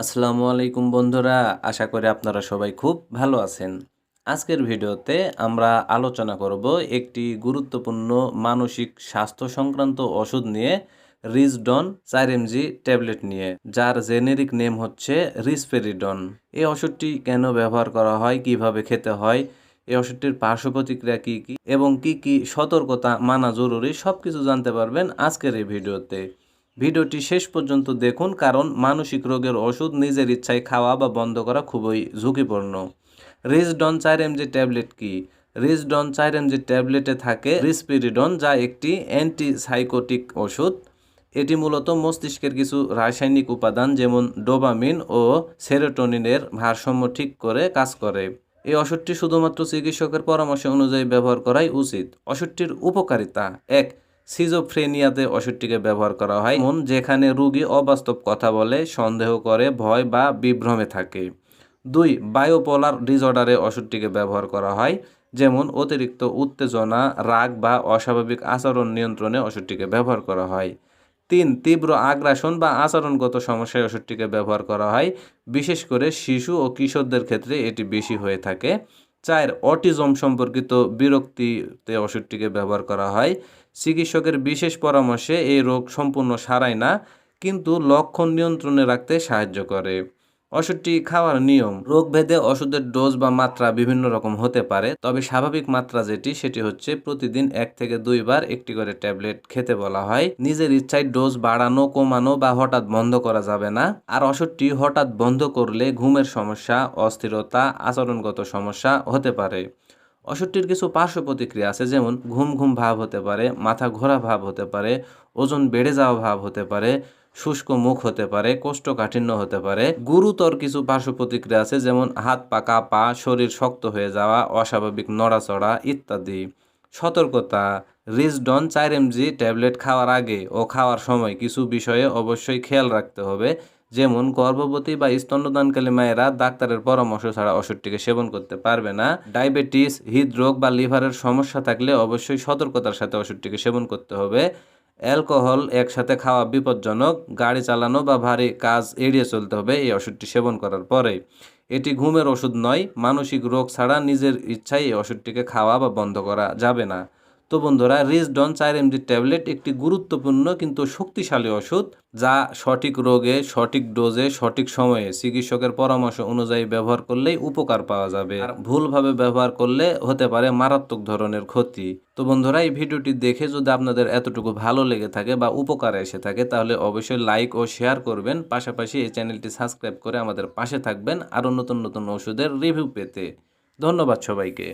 আসসালামু আলাইকুম বন্ধুরা, আশা করি আপনারা সবাই খুব ভালো আছেন। আজকের ভিডিওতে আমরা আলোচনা করব একটি গুরুত্বপূর্ণ মানসিক স্বাস্থ্য সংক্রান্ত ওষুধ নিয়ে রিজডন চার এমজি ট্যাবলেট নিয়ে, যার জেনেরিক নেম হচ্ছে রিসপেরিডন। এই ওষুধটি কেন ব্যবহার করা হয়, কীভাবে খেতে হয়, এই ওষুধটির পার্শ্ব প্রতিক্রিয়া কী কী, এবং কি কি সতর্কতা মানা জরুরি সব কিছু জানতে পারবেন আজকের এই ভিডিওতে। ভিডিওটি শেষ পর্যন্ত দেখুন কারণ মানসিক রোগের ওষুধ নিজের ইচ্ছায় খাওয়া বা বন্ধ করা খুবই ঝুঁকিপূর্ণ। রিজডন চার এমজি ট্যাবলেট কি? রিজডন চার এমজি ট্যাবলেটে থাকে রিসপিরিডন, যা একটি অ্যান্টিসাইকোটিক ওষুধ। এটি মূলত মস্তিষ্কের কিছু রাসায়নিক উপাদান যেমন ডোবামিন ও সেরোটোনিনের ভারসাম্য ঠিক করে কাজ করে। এই ওষুধটি শুধুমাত্র চিকিৎসকের পরামর্শ অনুযায়ী ব্যবহার করাই উচিত। ওষুধটির উপকারিতা এক সিজোফ্রেনিয়াতে ওষুধটিকে ব্যবহার করা হয়, এমন যেখানে রোগী অবাস্তব কথা বলে, সন্দেহ করে, ভয় বা বিভ্রমে থাকে। দুই, বায়োপোলার ডিসঅর্ডারে ওষুধটিকে ব্যবহার করা হয়, যেমন অতিরিক্ত উত্তেজনা, রাগ বা অস্বাভাবিক আচরণ নিয়ন্ত্রণে ওষুধটিকে ব্যবহার করা হয়। তিন, তীব্র আগ্রাসন বা আচরণগত সমস্যায় ওষুধটিকে ব্যবহার করা হয়, বিশেষ করে শিশু ও কিশোরদের ক্ষেত্রে এটি বেশি হয়ে থাকে। চার অটিজম সম্পর্কিত বিরক্তিতে ওষুধটিকে ব্যবহার করা হয়। চিকিৎসকের বিশেষ পরামর্শে এই রোগ সম্পূর্ণ সারায় না, কিন্তু লক্ষণ নিয়ন্ত্রণে রাখতে সাহায্য করে। ওষুধটি খাওয়ার নিয়ম রোগভেদে ওষুধের ডোজ বা মাত্রা বিভিন্ন রকম হতে পারে, তবে স্বাভাবিক মাত্রা যেটি, সেটি হচ্ছে প্রতিদিন এক থেকে দুইবার একটি করে ট্যাবলেট খেতে বলা হয়। নিজের ইচ্ছায় ডোজ বাড়ানো, কমানো বা হঠাৎ বন্ধ করা যাবে না। আর ওষুধটি হঠাৎ বন্ধ করলে ঘুমের সমস্যা, অস্থিরতা, আচরণগত সমস্যা হতে পারে। ওষুধটির কিছু পার্শ্ব প্রতিক্রিয়া আছে, যেমন ঘুম ঘুম ভাব হতে পারে, মাথা ঘোরা ভাব হতে পারে, ওজন বেড়ে যাওয়া ভাব হতে পারে শুষ্ক মুখ হতে পারে, কোষ্ঠকাঠিন্য হতে পারে। গুরুতর কিছু পার্শ্ব প্রতিক্রিয়া আছে, যেমন হাত পা শরীর শক্ত হয়ে যাওয়া, অস্বাভাবিক নড়াচড়া ইত্যাদি। সতর্কতা রিজডন চার এমজি ট্যাবলেট খাওয়ার আগে ও খাওয়ার সময় কিছু বিষয়ে অবশ্যই খেয়াল রাখতে হবে, যেমন গর্ভবতী বা স্তন্যদানকালী মায়েরা ডাক্তারের পরামর্শ ছাড়া ওষুধটিকে সেবন করতে পারবে না। ডায়াবেটিস, হৃদরোগ বা লিভারের সমস্যা থাকলে অবশ্যই সতর্কতার সাথে ওষুধটিকে সেবন করতে হবে। অ্যালকোহল একসাথে খাওয়া বিপজ্জনক, গাড়ি চালানো বা ভারী কাজ এড়িয়ে চলতে হবে এই ওষুধটি সেবন করার পরে। এটি ঘুমের ওষুধ নয়, মানসিক রোগ ছাড়া নিজের ইচ্ছায় এই ওষুধটিকে খাওয়া বা বন্ধ করা যাবে না। তো বন্ধুরা রিজডন চার এমজি ট্যাবলেট একটি গুরুত্বপূর্ণ কিন্তু শক্তিশালী ওষুধ যা সঠিক রোগে, সঠিক ডোজে সঠিক সময়ে চিকিৎসকের পরামর্শ অনুযায়ী ব্যবহার করলেই উপকার পাওয়া যাবে। আর ভুলভাবে ব্যবহার করলে হতে পারে মারাত্মক ধরনের ক্ষতি। তো বন্ধুরা, এই ভিডিওটি দেখে যদি আপনাদের এতটুকু ভালো লেগে থাকে বা উপকারে এসে থাকে, তাহলে অবশ্যই লাইক ও শেয়ার করবেন। পাশাপাশি এই চ্যানেলটি সাবস্ক্রাইব করে আমাদের পাশে থাকবেন আরও নতুন নতুন ওষুধের রিভিউ পেতে। ধন্যবাদ সবাইকে।